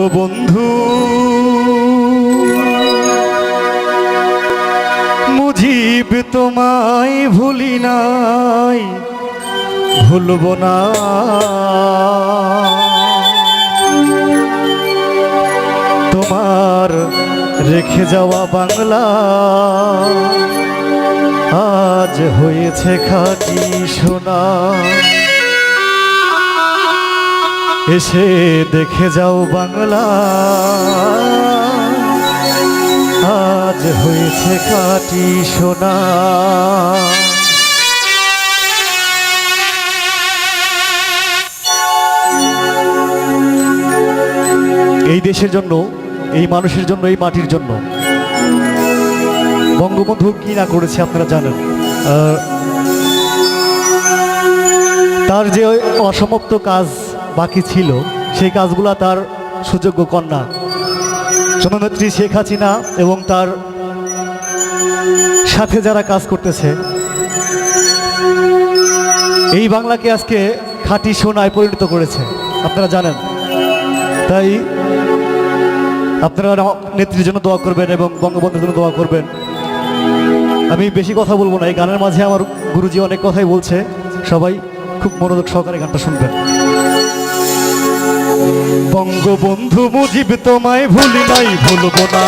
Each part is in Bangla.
বঙ্গবন্ধু মুজিব তোমায় ভুলি নাই, ভুলব না। তোমার রেখে যাওয়া বাংলা আজ হয়েছে খাঁটি সোনা। এসে দেখে যাও বাংলা। আজ হয়েছে কাটি সোনা। এই দেশের জন্য, এই মানুষের জন্য, এই মাটির জন্য বঙ্গবন্ধু কি না করেছে আপনারা জানেন? তার যে অসমাপ্ত কাজ বাকি ছিল, সেই কাজগুলা তার সুযোগ্য কন্যা। জননেত্রী শেখ হাসিনা এবং তার সাথে যারা কাজ করতেছে। এই বাংলাকে আজকে খাঁটি সোনায় পরিণত করেছে। আপনারা জানেন। তাই আপনারা নেত্রীর জন্য দোয়া করবেন এবং বঙ্গবন্ধুর জন্য দোয়া করবেন। আমি বেশি কথা বলব না, এই গানের মাঝে আমার গুরুজি অনেক কথাই বলছে। সবাই খুব মনোযোগ সহকারে গানটা শুনবেন। বঙ্গবন্ধু মুজিব তোমায় ভুলি নাই ভুলব না।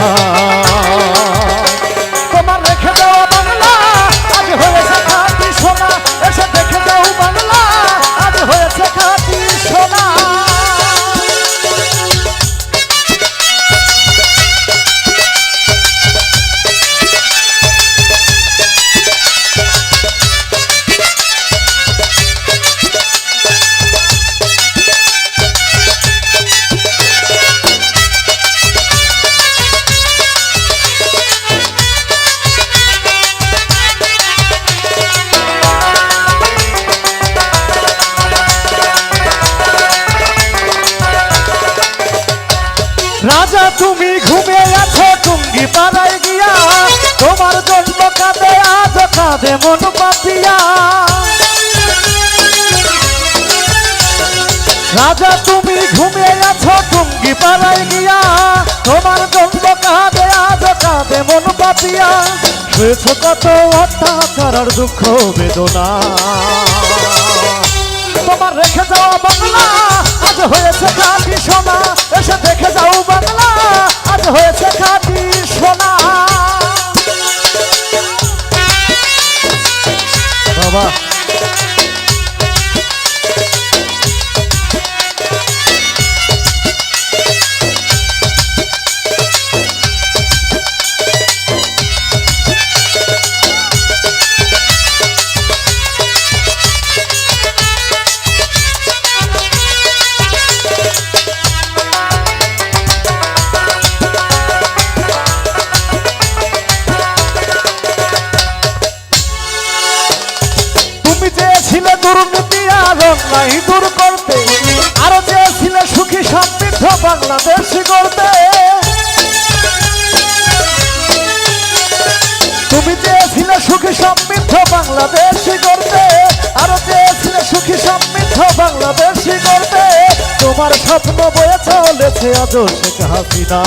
তুমি ঘুমে আছো, টুঙ্গি পাড়ায় গিয়া। তোমার জন্য কাঁদে, আজ কাঁদে মন পাপিয়া রাজা, তুমি ঘুমে আছো, টুঙ্গি পাড়ায় গিয়া। তোমার জন্য কাঁদে, আজ কাঁদে মন পাপিয়া শুয়েছ কত অত্যাচার দুঃখ, বেদনা। তোমার রেখে যাওয়া বাংলা, আজ হয়েছে খাঁটি সোনা, এসে দেখে যাও বাংলা। চেয়েছিলে দুর্নীতি আর অন্যায় দূর করতে, আরও চেয়েছিলে সুখী সমৃদ্ধ বাংলাদেশ করতে তুমি চেয়েছিলে সুখী সমৃদ্ধ বাংলাদেশ করতে আরও চেয়েছিলে সুখী সমৃদ্ধ বাংলাদেশ করতে তোমার স্বপ্ন বয়ে চলেছে আজ শেখ হাসিনা।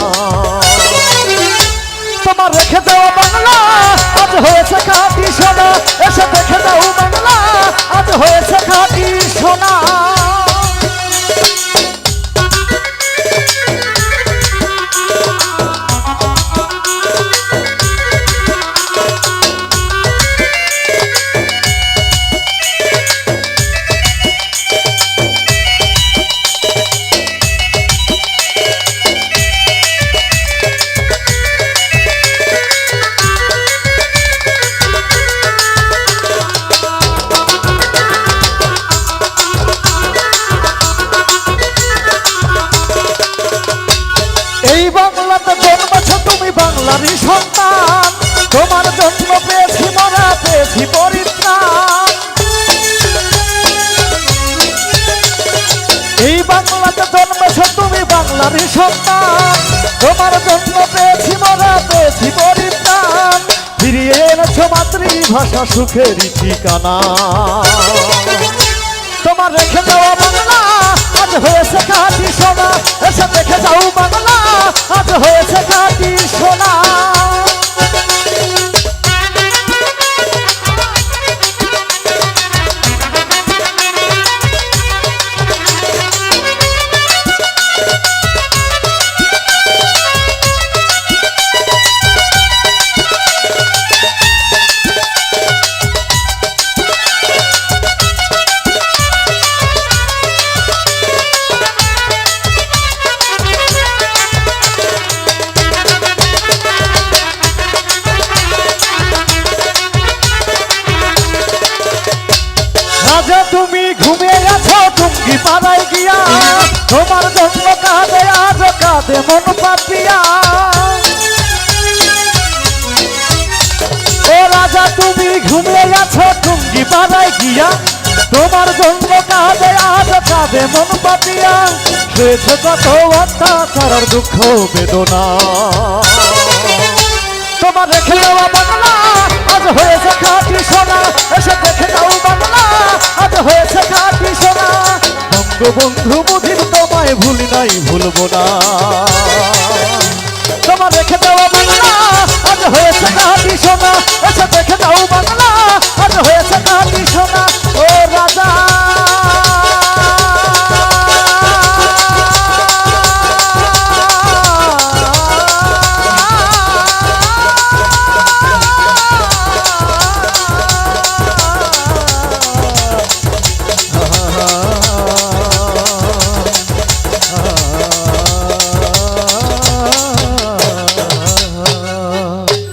তোমার রেখে দেওয়া বাংলা বাংলাতে জন্মেছ তুমি বাংলারই সন্তান। তোমার জন্ম পেয়েছি মরা, পেয়েছি পরিত্রাণ। এই বাংলাতে জন্মেছ তুমি বাংলারই সন্তান। তোমার জন্ম পেয়েছি মরা, পেয়েছি পরিত্রাণ। ফিরিয়ে এনেছ মাতৃভাষা সুখেরই ঠিকানা। তোমার রেখে দেওয়া বাংলা, আজ হয়েছে কাটি সোনা। এসে দেখে যাও আজ হয়েছে জাতির সোনা। কাঁদে মন পাপিয়া ও রাজা, তুমি ঘুমিয়ে আছো, টুঙ্গি পাড়ায় গিয়া। তোমার জন্য কাঁদে আজ কাঁদে, মন পাপিয়া শুয়েছে কত অত্যাচার দুঃখ বেদনা। তোমার রেখে দেওয়া বাংলা, আজ হয়েছে খাটি সোনা, এসে দেখে দাও বাংলা, আজ হয়েছে খাটি সোনা। বঙ্গবন্ধু মুদির তোমায় ভুলি নাই, ভুলবো না। তোমার রেখে দেওয়া বাংলা, আজ হয়েছে খাটি সোনা, এসে দেখে দাও বাংলা, আজ হয়েছে খাটি সোনা।